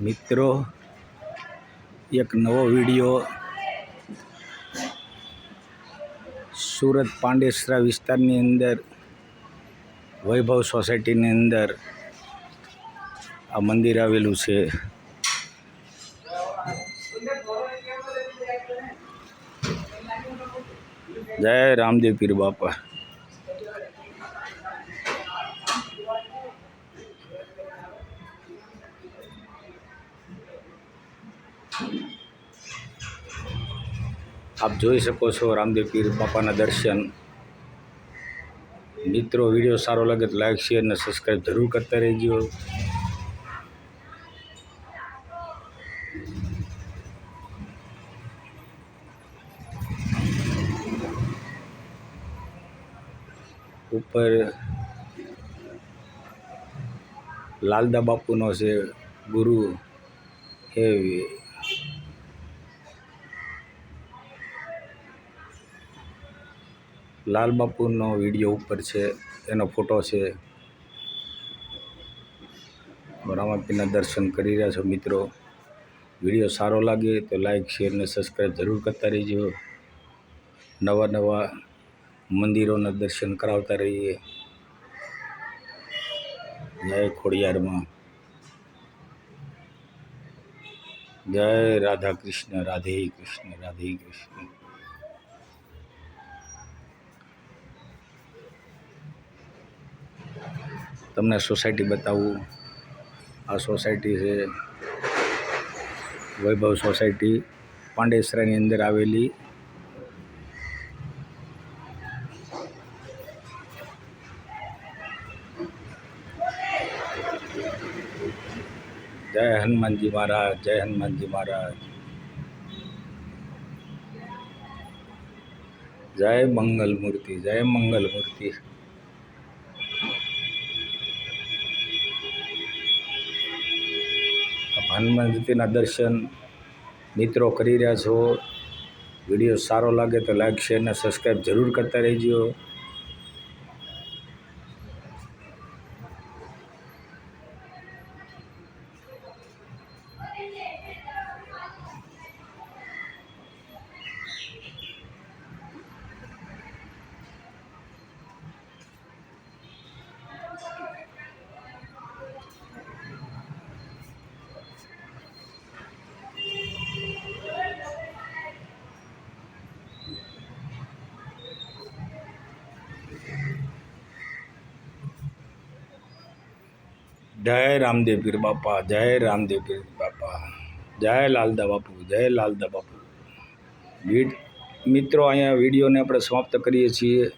મિત્રો, એક નવો વીડિયો. સુરત પાંડેસરા વિસ્તારની અંદર, વૈભવ સોસાયટીની અંદર આ મંદિર આવેલું છે. જય રામદેવ પીર બાપા. આપ જોઈ શકો છો રામદેવ પીર બાપાના દર્શન. મિત્રો, વીડિયો સારો લાગે તો લાઈક શેર અને સબસ્ક્રાઈબ જરૂર કરતા રહેજો. ઉપર લાલદા બાપુનો છે ગુરુ એ લાલ બાપુનો વીડિયો ઉપર છે, એનો ફોટો છે. રામાપીના દર્શન કરી રહ્યા છો મિત્રો. વીડિયો સારો લાગે તો લાઈક, શેર અને સબસ્ક્રાઈબ જરૂર કરતા રહીજો. નવા નવા મંદિરોના દર્શન કરાવતા રહીએ. જય ખોડિયારમાં. જય રાધા કૃષ્ણ રાધે કૃષ્ણ રાધે કૃષ્ણ. તમને સોસાયટી બતાવું. આ સોસાયટી છે વૈભવ સોસાયટી, પાંડેસરાની અંદર આવેલી. જય હનુમાનજી મહારાજ, જય હનુમાનજી મહારાજ. જય મંગલ મૂર્તિ, જય મંગલ મૂર્તિ. હનુમાનજીના દર્શન મિત્રો કરી રહ્યા છો. વીડિયો સારો લાગે તો લાઈક શેર અને સબસ્ક્રાઈબ જરૂર કરતા રહેજો. જય રામદેવ પીર બાપા, જય રામદેવ પીર બાપા, જય લાલદા બાપુ, જય લાલદા બાપુ. મિત્રો, અહીંયા વિડીયોને આપણે સમાપ્ત કરીએ છીએ.